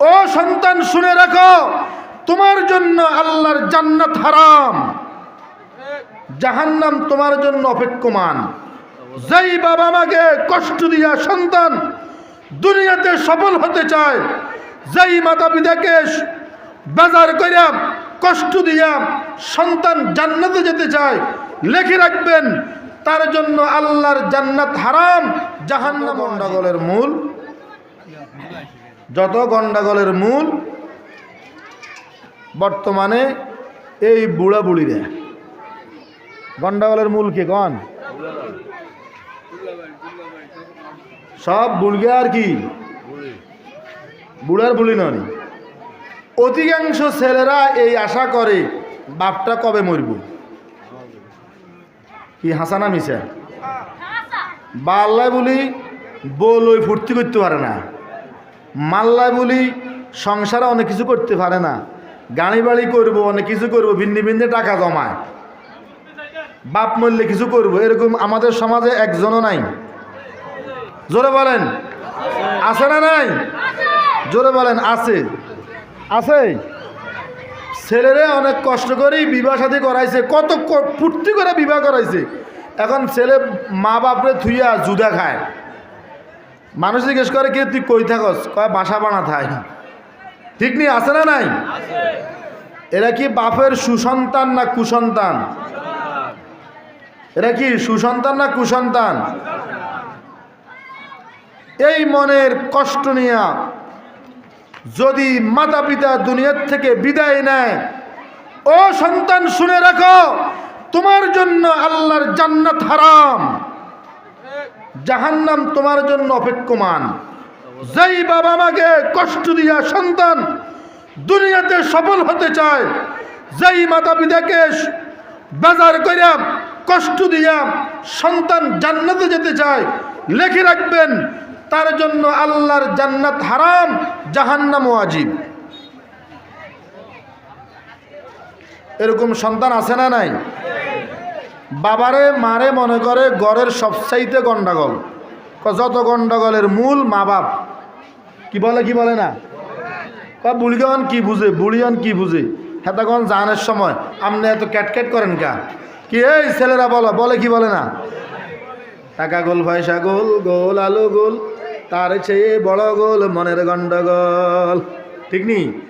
ও সন্তান, শুনে রাখো, তোমার জন্য আল্লাহর জান্নাত হারাম। জাহান্নাম তোমার জন্য অপেক্ষমান। যেই বাবা মাকে কষ্ট দিয়া সন্তান দুনিয়াতে সফল হতে চায়, যেই মাতা পিতাকে বাজার করিয়া কষ্ট দিয়া সন্তান জান্নাতে যেতে চায়, লেখে রাখবেন, তার জন্য আল্লাহর জান্নাত হারাম, জাহান্নাম গন্ডাগোলের মূল যত গন্ডাগোলের মূল বর্তমানে এই বুড়া বুড়িরা গন্ডাগোলের মূল কে কন? সব বুড়গে আর কি? বুড়ার বুলি নয়। অধিকাংশ ছেলেরা এই আশা করে বাপটা কবে মরব? কি হাসানা মিশা বাল্লায় বলি বল ওই ফুর্তি করতে পারে না। মাল্লায় বলি সংসারে অনেক কিছু করতে পারে না। গাড়ি বাড়ি করব, অনেক কিছু করব ভিন্ন ভিন্ন টাকা জমায়। বাপ মরলে কিছু করব, এরকম আমাদের সমাজে একজনও নাই। জোরে বলেন, আছে না নাই? জোরে বলেন, আছে। আছে? ছেলেরে অনেক কষ্ট করেই বিবাহ সাথী করাইছে, কত ফুর্তি করে বিবাহ করাইছে। এখন ছেলে মা বাপরে থুইয়া জুদা খায়। মানুষ জিজ্ঞেস করে কি তুই কই থাকস? কয়, বাসা বানা থাই। ঠিক নেই আছে না নাই? এরা কি বাপের সুসন্তান না কুসন্তান? এরা কি সুসন্তান না কুসন্তান? এই মনের কষ্ট নিয়া যদি মাতা পিতা দুনিয়ার থেকে বিদায় নেয়, ও সন্তান, শুনে রাখো, তোমার জন্য আল্লাহর জান্নাত হারাম। জাহান্নাম তোমার জন্য অপেক্ষমান। যেই বাবা মাকে কষ্ট দিয়া সন্তান দুনিয়াতে সফল হতে চায়, যেই মাতা পিতাকে বাজার করিয়া কষ্ট দিয়া সন্তান জান্নাতে যেতে চায়, লেখে রাখবেন, তার জন্য আল্লাহর জান্নাত হারাম, জাহান্নাম ওয়াজিব। এরকম সন্তান আছে না নাই? বাবারে, মারে মনে করে গড়ের সবচাইতে গন্ডাগোল। ক- যত গন্ডাগোলের মূল মা বাপ। কি বলে কি বলে না? ক বুড়িগন কি বুঝে বুড়িগন কি বুঝে? হেতাগন জানের সময় আপনি এত ক্যাটক্যাট করেন কা? কি এই ছেলেরা বলো, বলে কি বলে না? টাকা গোল, পয়সা গোল গোল, আলু গোল, তার চেয়ে বড় গোল মনের গন্ডগোল। ঠিক নি?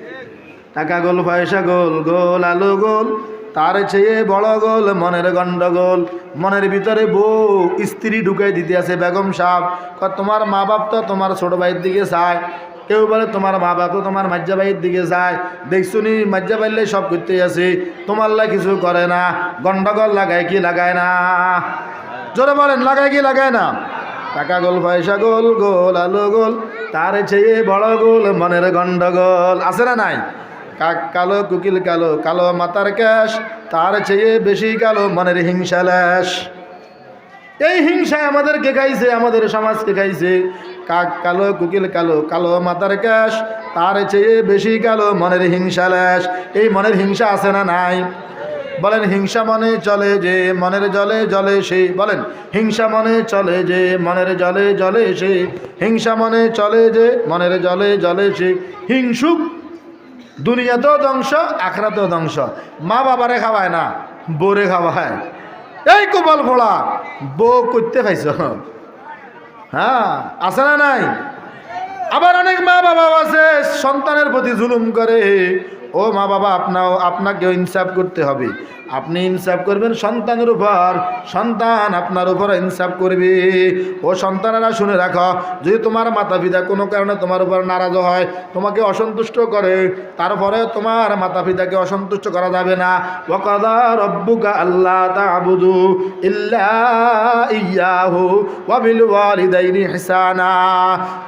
টাকা গোল, পয়সা গোল গোল, আলু গোল তার চেয়ে বড় গোল মনের গন্ডগোল। মনের ভিতরে বউ, স্ত্রী ঢুকাই দিতে আছে বেগম সাহ তোমার মা বাপ তো তোমার ছোট ভাইয়ের দিকে চায় কেউ বলে, তোমার মা বাপ তোমার মাজ্জা ভাইয়ের দিকে যায়। দেখছ নি মাজ্জা ভাইলে সব করতে আছে। তোমার লাই কিছু করে না। গন্ডগোল লাগায় কি লাগায় না? জোরে বলেন, লাগায় কি লাগায় না? টাকা গোল, পয়সা গোল গোল, আলু গোল। তার চেয়ে বড় গোল মনের গন্ডগোল। আছে না নাই? কাক কালো, কুকিল কালো কালো মাতার ক্যাশ, তার চেয়ে বেশি কালো মনের হিংসা ল্যাস এই হিংসায় আমাদেরকে খাইছে, আমাদের সমাজকে খাইছে। কাক কালো, কুকিল কালো কালো মাতার ক্যাশ, তার চেয়ে বেশি কালো মনের হিংসা ল্যাস এই মনের হিংসা আছে না নাই? বলেন, হিংসা মনে চলে যে, মনের জলে জলে সে বলেন, হিংসা মনে চলে যে, মনের জলে জলে সে হিংসা মনে চলে যে, মনের জলে জলে সে হিংসুক দুনিয়াতেও ধ্বংস, আখরাতেও ধ্বংস। মা বাবারে খাওয়ায় না বোরে খাওয়ায়। এই কপাল ফোড়া বউ করতে পাইছ। হ্যাঁ আছে না নাই? আবার অনেক মা বাবা আছে, সন্তানের প্রতি জুলুম করে। ও মা বাবা, আপনাও, আপনাকেও ইনসাফ করতে হবে। আপনি ইনসাফ করবেন, সন্তানের উপর, সন্তান আপনার উপর ইনসাফ করবে। ও সন্তানেরা শুনে রাখো, যদি তোমার মাতা পিতা কোনো কারণে তোমার উপর নারাজ হয়, তোমাকে অসন্তুষ্ট করে, তারপরে তোমার মাতা পিতাকে অসন্তুষ্ট করা যাবে না। রব্বুকা আল্লাহ তা'বুদু ইয়াহু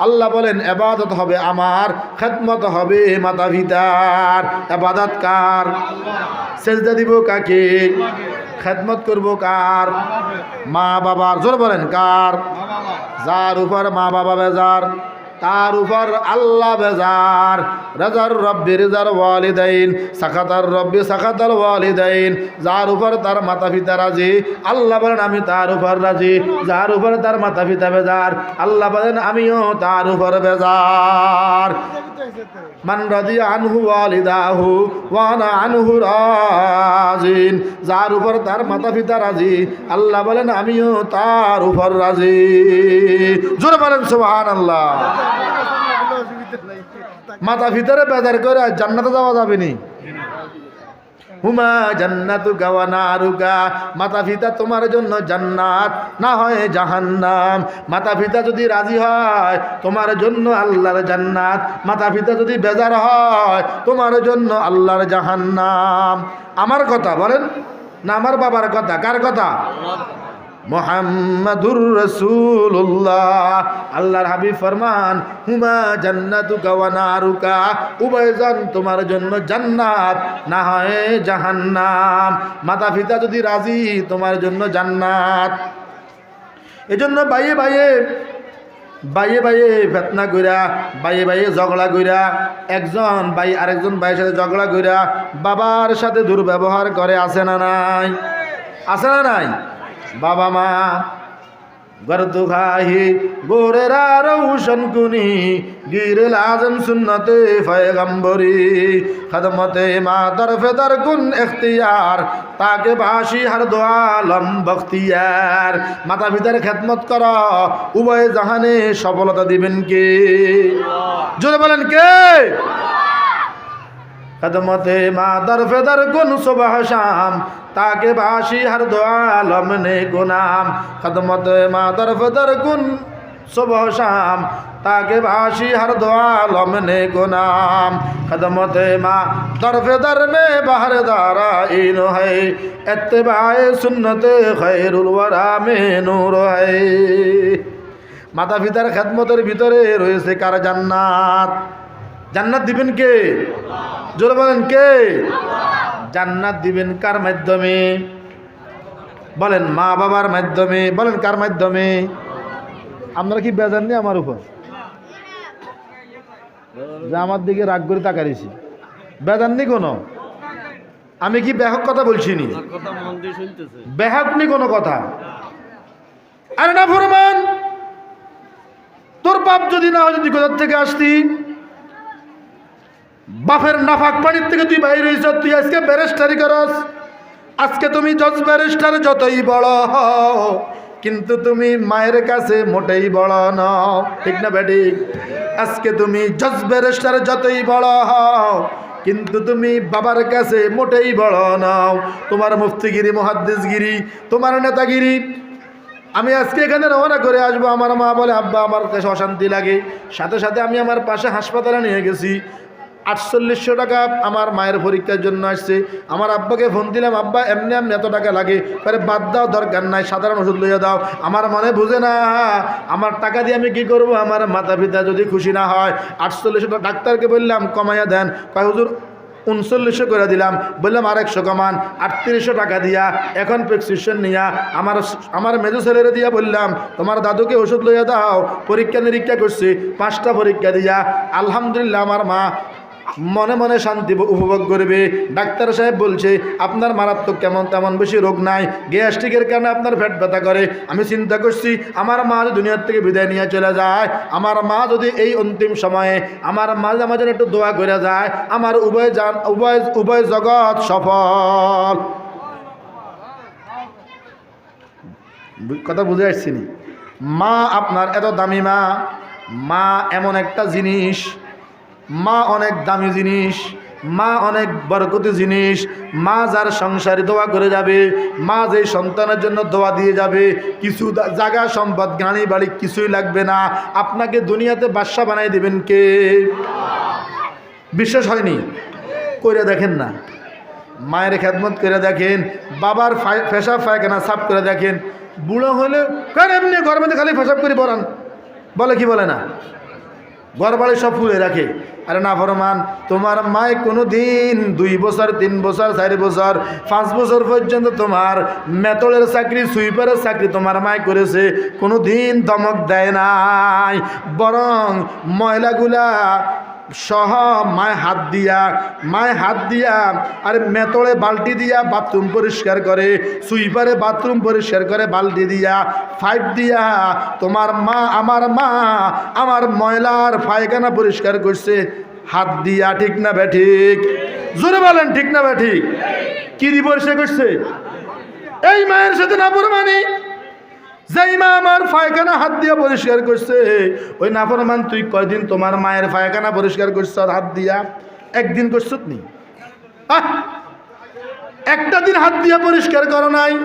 আল্লাহ বলেন, এবাদত হবে আমার, খেদমত হবে মাতা পিতার এবাদত কার? সেজদা দিব কাকে? খেদমত করব কার? মা বাবার জোর বলেন, কার? যার উপর মা বাবা বেজার, তার উপর আল্লাহ বেজার। রাজার রব্বি রেজার ওয়ালিদাইন, সাখাতার রব্বি সাখাতার ওয়ালিদাইন। যার উপর তার মাতা পিতা রাজি, আল্লাহ বলেন, আমি তার উপর রাজি। যার উপর তার মাতা পিতা বেজার, আল্লাহ বলেন, আমিও তার উপর বেজার। মান রাজি আনহু ওয়ালিদাহু ওয়ানা আনহু রাজিন। যার উপর তার মাতা পিতা রাজি আল্লাহ বলেন আমিও তার উপর রাজি। জোরে বলেন সুবহানাল্লাহ। মাতা পিতারে বেজার করে জান্নাতে যাওয়া যাবে নি। হুমা জান্নাতু গাওয়ানারুকা মাতা পিতা তোমার জন্য জান্নাত, না হয় জাহান্নাম। মাতা পিতা যদি রাজি হয়, তোমার জন্য আল্লাহর জান্নাত। মাতা পিতা যদি বেজার হয়, তোমার জন্য আল্লাহর জাহান্নাম। আমার কথা বলেন না, আমার বাবার কথা? কার কথা? মোহাম্মদুর রসুল্লাহ আল্লাহর হাবিব ফরমান, হুমা জান্নাতু গাওয়ানারুকা উভয়জন তোমার জন্য জান্নাত, না হয় জাহান্নাম। মাতা পিতা যদি রাজি, তোমার জন্য জান্নাত। এজন্য বাইয়ে বাইয়ে বাইয়ে বাইয়ে ফেতনা কইরা, বাইয়ে বাইয়ে ঝগড়া কইরা, একজন ভাই আরেকজন ভাইয়ের সাথে ঝগড়া কইরা, বাবার সাথে দুর্ব্যবহার করে, আছে না নাই? আছে না নাই? বাবা মা গর্দু খাহি গোরেরা রৌশন কুনি গিরল আজম সুন্নতে ফয়গম্বরি। খদমতে মা তরফে দর কুন এখতিয়ার, তাকে বাসি হর দোয়ালম বখতিয়ার। মাতা পিতার খেদমত কর, উভয় জাহানে সফলতা দিবেন কে? জোরে বলেন কে? খদমতে মা দরফে দর গুন শাম তাকে বাসি হর দোয়ালম নে গুনাম খদমতে মা দরফে দর গুন শাম তাকে বাসি হর দোয়ালম নে গুনাম খদমতে মা দরফে দর মে বাহর দারা ইন হে বাই সুন্নতে খৈরুল ওয়ারা মে নূর হই মাতা পিতার খেদমতের ভিতরে রয়েছে কার জান্নাত? জান্নাত দিবেন কে? জোরে বলেন কে? জান্নাত দিবেন কার মাধ্যমে? বলেন মা বাবার মাধ্যমে। বলেন কার মাধ্যমে? আপনারা কি বেজান নেই আমার উপর? যে আমার দিকে রাগ করে তাকারিছি বেজান নেই কোনো? আমি কি ব্যাহক কথা বলছি নি? ব্যাহক নি কোনো কথা? আরে না ফরমান তোর বাপ যদি না হয় যদি কোথার থেকে আসতি? বাপের নাফাক পানির থেকে তুই বাইরে হয়েছ তুই আজকে ব্যারেস্টারি করস। আজকে তুমি জজ ব্যারিস্টার, যতই বড় কিন্তু তুমি মায়ের কাছে মোটেই বড় নও। ঠিক না ব্যাডি আজকে তুমি জজ ব্যারিস্টার, যতই বড় হও, কিন্তু তুমি বাবার কাছে মোটেই বড় নও। তোমার মুফতিগিরি মহাদ্দেশগিরি তোমার নেতাগিরি। আমি আজকে এখানে রওনা করে আসব। আমার মা বলে, আব্বা, আমার কাছে অশান্তি লাগে। সাথে সাথে আমি আমার পাশে হাসপাতালে নিয়ে গেছি। আটচল্লিশশো টাকা আমার মায়ের পরীক্ষার জন্য আসছে। আমার আব্বাকে ফোন দিলাম, আব্বা, এমনি এমনি এত টাকা লাগে। পরে বাদ দাও, দরকার নাই, সাধারণ ওষুধ লইয়া দাও। আমার মনে বুঝে না, আমার টাকা দিয়ে আমি কি করব? আমার মাতা পিতা যদি খুশি না হয়। আটচল্লিশশো টাকা ডাক্তারকে বললাম, কমাইয়া দেন। কয়, হুজুর, উনচল্লিশশো করে দিলাম। বললাম আর একশো কমান। আটত্রিশশো টাকা দিয়া এখন প্রেসক্রিপশন নিয়া আমার আমার মেজো ছেলেরে দিয়া বললাম, তোমার দাদুকে ওষুধ লইয়া দাও পরীক্ষা নিরীক্ষা করছি, পাঁচটা পরীক্ষা দিয়া। আলহামদুলিল্লাহ, আমার মা মনে মনে শান্তি উপভোগ করবে। ডাক্তার সাহেব বলছে, আপনার মারাত্মক কেমন তেমন বেশি রোগ নাই। গ্যাস্ট্রিকের কারণে আপনার ফ্যাট ব্যথা করে। আমি চিন্তা করছি, আমার মা যদি দুনিয়ার থেকে বিদায় নিয়ে চলে যায়, আমার মা যদি এই অন্তিম সময়ে আমার মা আমার জন্য একটু দোয়া করে যায়, আমার উভয় জান, উভয় উভয় জগৎ সফল। কথা বুঝে আসছি মা আপনার এত দামি মা। মা এমন একটা জিনিস মা অনেক দামি জিনিস, মা অনেক বরকতি জিনিস, মা যার সংসারে দোয়া করে যাবে, মা যে সন্তানের জন্য দোয়া দিয়ে যাবে, কিছু জায়গা সম্পদ, গাড়ি বাড়ি কিছুই লাগবে না। আপনাকে দুনিয়াতে বাদশা বানাই দেবেন কে? বিশ্বাস হয়নি? করে দেখেন না। মায়ের খেদমত করে দেখেন, বাবার পেশাব পায়খানা সাফ করে দেখেন। বুড়ো হলে কার এমনি ঘর মধ্যে খালি পেশাব করে পড়ান বলে কি বলে না? ঘর বাড়ি সব ফুলে রাখে। আরে না ফরমান, তোমার মায় কোনো দিন দুই বছর, তিন বছর, চারি বছর, পাঁচ বছর পর্যন্ত তোমার মেতলের চাকরি, সুইপারের চাকরি তোমার মায় করেছে কোনো দিন দমক দেয় নাই। বরং ময়লাগুলা সহ, মায় হাত দিয়া, মায় হাত দিয়া, আর মেতলে বালতি দিয়া বাথরুম পরিষ্কার করে, সুইপারে বাথরুম পরিষ্কার করে বালতি দিয়া ফাইভ দিয়া, তোমার মা, আমার মা, আমার ময়লার পায়খানা পরিষ্কার করছে। হাত দিয়া, ঠিক না বে ঠিক? জোরে বলেন, ঠিক না বে ঠিক? কি দিয়ে করছে? এই মায়ের সাথে না পরমানি পায়খানা হাত পরিষ্কার করছে, ওই নাফরমান, তুই কয়দিন তোমার মায়ের পরিষ্কার করছ হাত দিয়া? একদিন নি! একটা দিন হাত দিয়া পরিষ্কার করো নাই।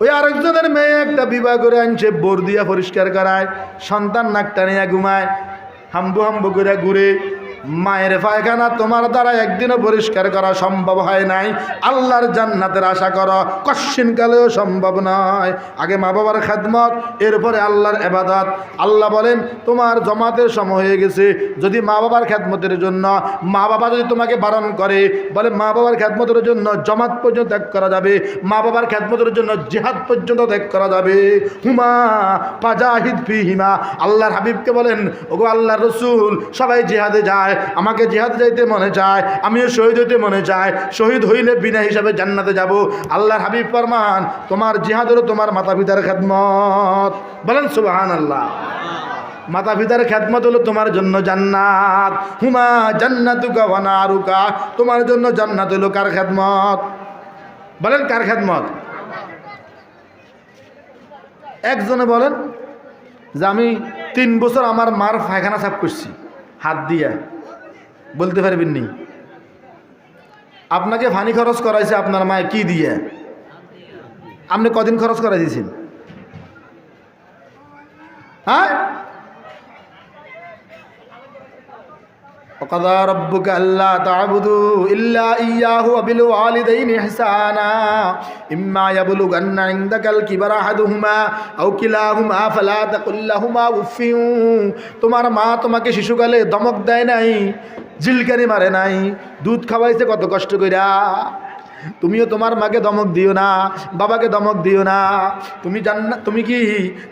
ওই আরেকজনের মেয়ে একটা বিবাহ করে আনছে, বোর দিয়া পরিষ্কার করায়, সন্তান নাক টানিয়া ঘুমায়, হাম্বু হাম্বু করে ঘুরে মায়ের পায়খানা তোমার দ্বারা একদিনও পরিষ্কার করা সম্ভব হয় নাই। আল্লাহর জান্নাতের আশা করো কশ্চিন কালেও সম্ভব নয়। আগে মা বাবার খাদমত, এরপরে আল্লাহর এবাদত আল্লাহ বলেন, তোমার জমাতের সময় হয়ে গেছে। যদি মা বাবার খেদমতের জন্য, মা বাবা যদি তোমাকে বারণ করে, বলে মা বাবার খেদমতের জন্য জমাত পর্যন্ত ত্যাগ করা যাবে, মা বাবার খেদমতের জন্য জেহাদ পর্যন্ত ত্যাগ করা যাবে। হুমা পাজাহিদ ফি হিমা আল্লাহর হাবিবকে বলেন, ওগো আল্লাহর রসুল, সবাই জেহাদে যায়। আমাকে জেহাদ যাইতে মনে চায় আমিও শহীদ হইতে মনে চায় শহীদ হইলে বিনা হিসাবে জান্নাতে যাব। আল্লাহর হাবিব ফরমান, তোমার জিহাদেরও তোমার মাতা পিতার খেদমত। বলেন সুবাহান আল্লাহ মাতা পিতার খেদমত হলো তোমার জন্য জান্নাত। হুমা জান্নাতুকা ওয়ানারুকা তোমার জন্য জান্নাত হলো কার খেদমত? বলেন কার খেদমত? একজনে বলেন যে, আমি তিন বছর আমার মার পায়খানা সাফ করছি, হাত দিয়া। বলতে পারবেন নি আপনাকে ফানি খরচ করাইছে আপনার মায়ে কি দিয়ে আপনি কদিন খরচ করাই দিয়েছেন হ্যাঁ وقضى ربك ألا تعبدوا إلا إياه وبالوالدين إحسانا إما يبلغن عندك الكبر أحدهما أو كلاهما فلا تقل لهما أف তোমার মা তোমাকে শিশুকালে দমক দেয় নাই জিলকানি মারে নাই, দুধ খাওয়াইছে কত কষ্ট কইরা। তুমিও তোমার মাকে দমক দিও না, বাবাকে দমক দিও না। তুমি জান না তুমি কি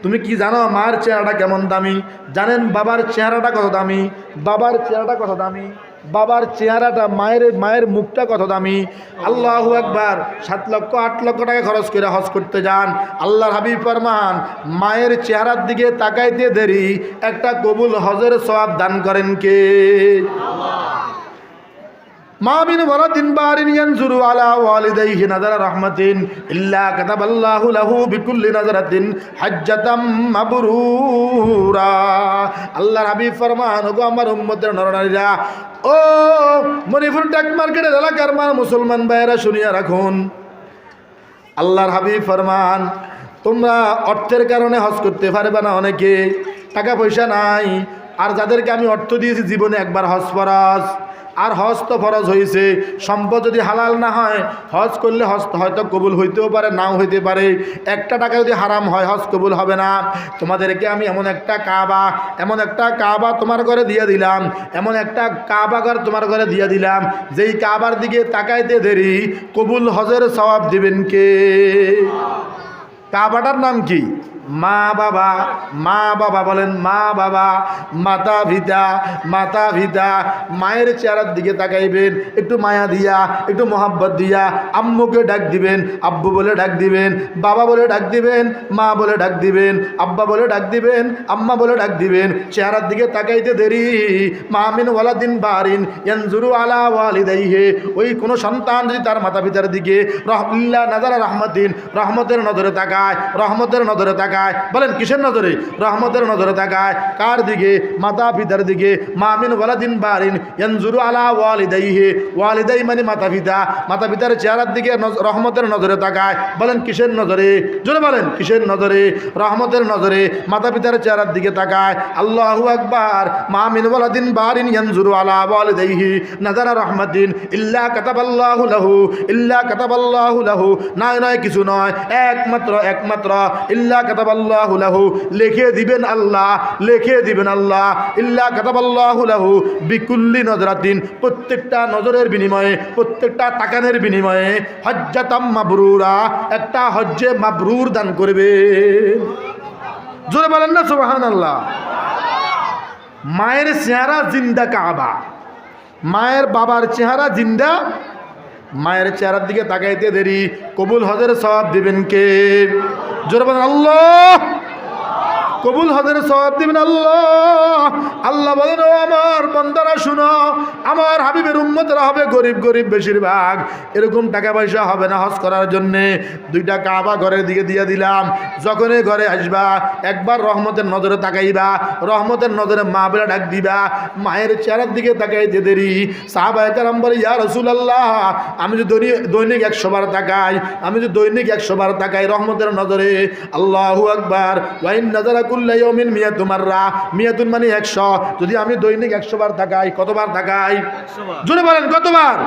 তুমি কি জানো মার চেহারাটা কেমন দামি? জানেন বাবার চেহারাটা কত দামি? বাবার চেহারাটা কত দামি? বাবার চেহারাটা মায়ের মায়ের মুখটা কত দামি? আল্লাহ একবার সাত লক্ষ, আট লক্ষ টাকা খরচ করে হজ করতে যান। আল্লাহর হাবিব ফরমান, মায়ের চেহারার দিকে তাকাইতে দেরি, একটা কবুল হজের সওয়াব দান করেন কে? মা বিন ওয়ালাদিন বারিন ইয়ানজুরু আলা ওয়ালিদাইহি নাযারা রাহমাতিন ইল্লা কাতাবাল্লাহু লাহু বিকুল্লি নাযারাতিন হাজ্জাতাম মাবরুরা। আল্লাহর হাবিব ফরমান, ওগো আমার উম্মতের নরনারীরা, ও মণিপুর টাক মার্কেটের এলাকার মা মুসলমান ভাইয়েরা শুনিয়া রাখুন। আল্লাহর হাবিব ফরমান, তোমরা অর্থের কারণে হজ করতে পারবে না অনেকে, টাকা পয়সা নাই, আর যাদেরকে আমি অর্থ দিয়েছি জীবনে একবার হজ ফরজ। আর হজ তো ফরজ হয়েছে সম্পদ যদি হালাল না হয়, হজ করলে হজ হয়তো কবুল হইতেও পারে, নাও হইতে পারে। একটা টাকা যদি হারাম হয়, হজ কবুল হবে না। তোমাদেরকে আমি এমন একটা কাবা, এমন একটা কাবা তোমার ঘরে দিয়ে দিলাম। এমন একটা কাবা ঘর তোমার ঘরে দিয়ে দিলাম। যেই কাবার দিকে তাকাইতে দেরি, কবুল হজের সওয়াব দিবেন কে? কাবাটার নাম কি? মা বাবা মা বাবা বলেন মা বাবা, মাতা পিতা মাতা পিতা, মায়ের চেহারার দিকে তাকাইবেন, একটু মায়া দিয়া, একটু মোহাব্বত দিয়া, আম্মুকে ডাক দিবেন, আব্বু বলে ডাক দিবেন, বাবা বলে ডাক দিবেন, মা বলে ডাক দিবেন, আব্বা বলে ডাক দিবেন, আম্মা বলে ডাক দিবেন, চেহারার দিকে তাকাইতে দেরি। মামিন ওয়ালাদিন বারিন ইয়ানজুরু আলা ওয়ালিদাইহে। ওই কোনো সন্তান যদি তার মাতা পিতার দিকে রহমিল্লা নাজারা রহমতিন, রহমতের নজরে তাকায়, রহমতের নজরে তাকায় বলেন, কিসের নজরে? রহমতের নজরে তাকায়। কার দিকে? মাতা পিতার দিকে মামিন ওয়ালাদিন বারিন ইয়ানজুরু আলা ওয়ালিদাইহে। ওয়ালিদাই মানে মাতা পিতা মাতা পিতার চেহারার দিকে রহমতের নজরে তাকায়। বলেন, কিসের নজরে? জোরে বলেন, কিসের নজরে? রহমতের নজরে মাতা পিতার চেহারার দিকে তাকায়। আল্লাহু আকবার। মামিন ওয়ালাদিন বারিন ইয়ানজুরু আলা ওয়ালিদাইহি। নাজারা রহমাতিন। ইল্লা কাতাবাল্লাহু লাহু। ইল্লা কাতাবাল্লাহু লাহু। নয় নয় কিছু নয়। একমাত্র একমাত্র। ইল্লা কাতাব কাতাবাল্লাহু লাহু লিখে দিবেন আল্লাহ লিখে দিবেন আল্লাহ। ইল্লা কাতাবাল্লাহু লাহু বিকুল্লি নজরাতিন, প্রত্যেকটা নজরের বিনিময়ে, প্রত্যেকটা তাকানের বিনিময়ে হজ্জাতাম মাবরুরা, একটা হজ্জে মাবরুর দান করবে জোরে বলেন না, সুবহানাল্লাহ। মায়ের চেহারা জিন্দা কাবা, মায়ের বাবার চেহারা জিন্দা মায়ের চেহারার দিকে তাকাইতে দেরি। কবুল হজের সব দিবেন কে? জোরবান আল্লাহ! কবুল হজের সব দিবেন আল্লাহ। আল্লাহ বলেন, ও আমার বন্দারা, শুনো, আমার হাবিবের উম্মতরা হবে গরিব গরিব বেশিরভাগ। এরকম টাকা পয়সা হবে না হজ করার জন্যে। দুইটা কাবা ঘরের দিকে দিয়ে দিলাম। যখনই ঘরে আসবা, একবার রহমতের নজরে তাকাইবা, রহমতের নজরে মা বেলা ডাক দিবা, মায়ের চেহারার দিকে তাকাইতে দেরি। সাহাবায় কারাম বলে, ইয়া রসুল আল্লাহ আমি যে দৈনিক দৈনিক একশো বার তাকাই, আমি যে দৈনিক একশো বার তাকাই রহমতের নজরে, আল্লাহু আকবার ওয়াইন নজরা কুল্লাই মিন মিয়াতুন মাররা। মিয়াতুন মানে একশো। যদি আমি দৈনিক একশো বার তাকাই কতবার তাকাই জোরে বলেন কতবার?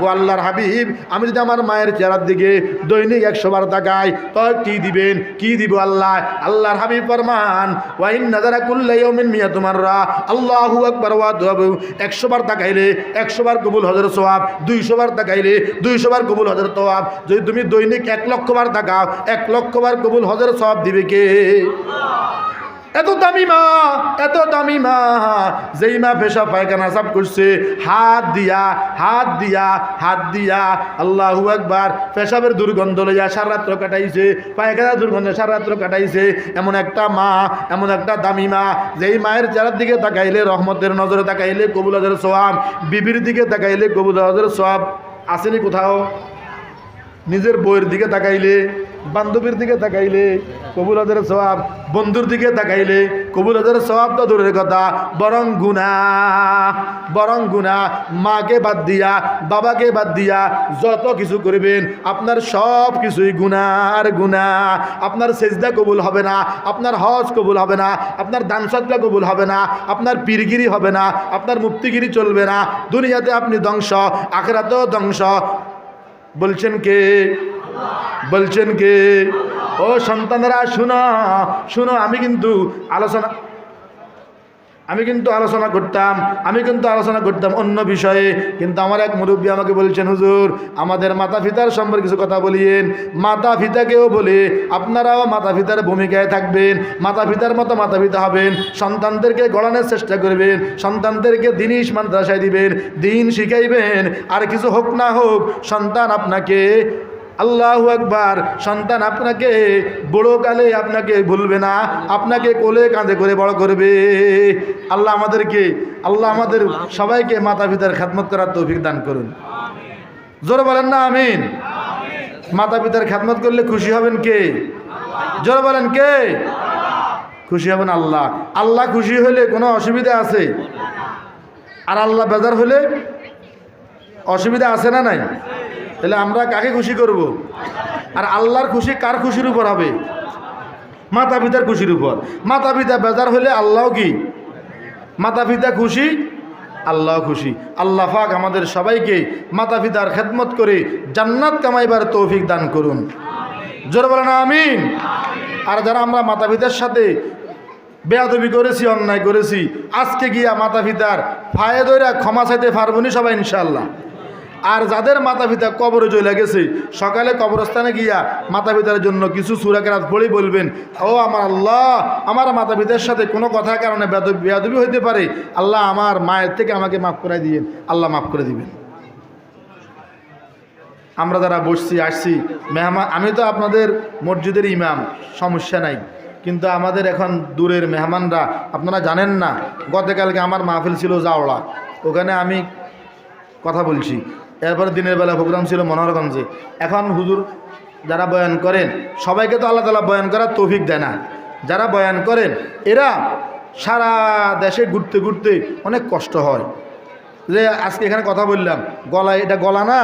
ও আল্লাহর হাবিব আমি যদি আমার মায়ের চেহারার দিকে দৈনিক একশো বার তাকাই তো কি দিবেন? কি দিব আল্লাহ? আল্লাহর হাবিব ফরমান ওয়াইন নাজারা কুল্লাই মিন মিয়াতুন মাররা। আল্লাহু আকবার ওয়া দুয়াবু একশো বার তাকাইলে একশো বার কবুল হজর সোয়াব দুইশো বার তাকাইলে দুইশো বার কবুল হজর তোয়াব যদি তুমি দৈনিক এক লক্ষ বার তাকাও এক লক্ষ বার কবুল হজর সওয়াব দিবে কে? এত দামি মা, এত দামি মা। যেই মা পেশা পায়খানা সাফ করছে, হাত দিয়া হাত দিয়া হাত দিয়া। আল্লাহু একবার পেশাবের দুর্গন্ধ লইয়া সারাত্র কাটাইছে পায়খানা দুর্গন্ধ সারাত্র কাটাইছে। এমন একটা মা, এমন একটা দামি মা। যেই মায়ের চেহারার দিকে তাকাইলে রহমতের নজরে তাকাইলে কবুল হাজার সোয়াব, বিবির দিকে তাকাইলে কবুল হাজার সোয়াব। আসেনি কোথাও? নিজের বইয়ের দিকে তাকাইলে বান্ধবীর দিকে তাকাইলে কবুল হাজারের সবাব বন্ধুর দিকে তাকাইলে কবুল হাজারের সবাব তো দূরের কথা। বরং গুণা বরং গুণা, মাকে বাদ দিয়া, বাবাকে বাদ দিয়া যত কিছু করবেন, আপনার সব কিছুই গুনার গুণা। আপনার সেজদা কবুল হবে না, আপনার হজ কবুল হবে না, আপনার দান সদকা কবুল হবে না, আপনার পীরগিরি হবে না, আপনার মুক্তিগিরি চলবে না। দুনিয়াতে আপনি ধ্বংস, আখরাতেও ধ্বংস। বলছেন কে? বলছেন কে? ও সন্তানরা, শুনো শুনো, আমি কিন্তু আলোচনা, আমি কিন্তু আলোচনা করতাম, আমি কিন্তু আলোচনা করতাম অন্য বিষয়ে, কিন্তু আমার এক মুরব্বী আমাকে বলছেন, হুজুর, আমাদের মাতা পিতার সম্পর্কে কিছু কথা বলিয়েন। মাতা পিতাকেও বলে, আপনারাও মাতা পিতার ভূমিকায় থাকবেন মাতা পিতার মতো মাতা পিতা হবেন, সন্তানদেরকে গড়ানোর চেষ্টা করবেন, সন্তানদেরকে দিনিস মাদ্রাসায় দিবেন, দিন শিখাইবেন, আর কিছু হোক না হোক, সন্তান আপনাকে আল্লাহ একবার সন্তান আপনাকে বড় কালে আপনাকে ভুলবে না, আপনাকে কোলে কাঁধে করে বড় করবে। আল্লাহ আমাদেরকে, আল্লাহ আমাদের সবাইকে মাতা পিতার খাদমত করার তৌফিক দান করুন। জোর বলেন না, আমিন। মাতা পিতার খাদমত করলে খুশি হবেন কে? জোর বলেন কে? খুশি হবেন আল্লাহ। আল্লাহ খুশি হলে কোনো অসুবিধা আছে? আর আল্লাহ বেজার হলে অসুবিধা আছে না নাই? তাহলে আমরা কাকে খুশি করব? আর আল্লাহর খুশি কার খুশির উপর হবে? মাতা পিতার খুশির উপর। মাতা পিতা বেজার হলে আল্লাহ কি? মাতা পিতা খুশি, আল্লাহ খুশি। আল্লাহ পাক আমাদের সবাইকে মাতা পিতার খেদমত করে জান্নাত কামাইবার তৌফিক দান করুন। জোর বলেন আমিন। আর যারা আমরা মাতা পিতার সাথে বেয়াদবি করেছি, অন্যায় করেছি, আজকে গিয়া মাতা পিতার ফায়ে দইরা ক্ষমা চাইতে পারবনি সবাই ইনশাল্লাহ আর যাদের মাতা পিতা কবরে চলে গেছে, সকালে কবরস্থানে গিয়া মাতা পিতার জন্য কিছু সুরাকেরাত পড়ে বলবেন, ও আমার আল্লাহ, আমার মাতা পিতার সাথে কোনো কথার কারণে বেয়াদবি হইতে পারে? আল্লাহ আমার মায়ের থেকে আমাকে মাফ করে দিবেন, আল্লাহ মাফ করে দিবেন। আমরা যারা বসছি, আসছি, মেহমান, আমি তো আপনাদের মসজিদের ইমাম, সমস্যা নাই। কিন্তু আমাদের এখন দূরের মেহমানরা, আপনারা জানেন না, গতকালকে আমার মাহফিল ছিল জাওড়া ওখানে আমি কথা বলছি। এরপরে দিনের বেলা প্রোগ্রাম ছিল মনোহরগঞ্জে এখন হুজুর যারা বয়ান করেন, সবাইকে তো আল্লাহ তালা বয়ান করার তৌফিক দেয় না। যারা বয়ান করেন, এরা সারা দেশে ঘুরতে ঘুরতে অনেক কষ্ট হয়। যে আজকে এখানে কথা বললাম গলা এটা গলা না,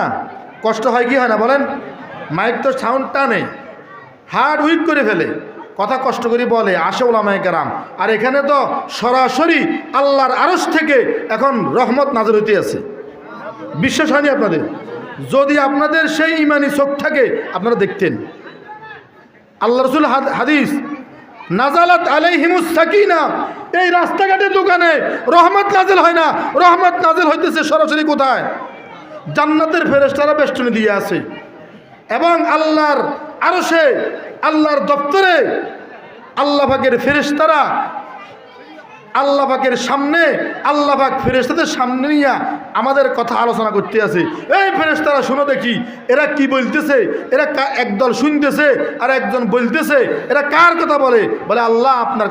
কষ্ট হয় কি হয় না বলেন? মাইক তো সাউন্ড টানে। হার্ড উইক করে ফেলে। কথা কষ্ট করে বলে, আসে ওলামায় কারাম। আর এখানে তো সরাসরি আল্লাহর আরস থেকে এখন রহমত নাজর হইতে আছে। বিশ্বাস হয়নি আপনাদের? যদি আপনাদের সেই ইমানি চোখ থাকে, আপনারা দেখতেন। আল্লাহ রসুল হাদিস, নাজালাত আলাইহিমুস সাকিনা। এই রাস্তাঘাটের দোকানে রহমত নাজেল হয় না। রহমত নাজেল হইতেছে সরাসরি কোথায়? জান্নাতের ফেরেশতারা বেষ্টনী দিয়ে আছে। এবং আল্লাহর আরও সে আল্লাহর দপ্তরে আল্লাহ পাকের ফেরেশতারা আল্লাহ পাকের সামনে আল্লাহাক ফেরেস্তাদের সামনে নিয়ে আমাদের কথা আলোচনা করতে আছে। এই ফেরেস্তারা শুনো দেখি, এরা কি বলতেছে? এরা একদল শুনতেছে আর একজন বলতেছে। এরা কার কথা বলে? বলে, আল্লাহ আপনার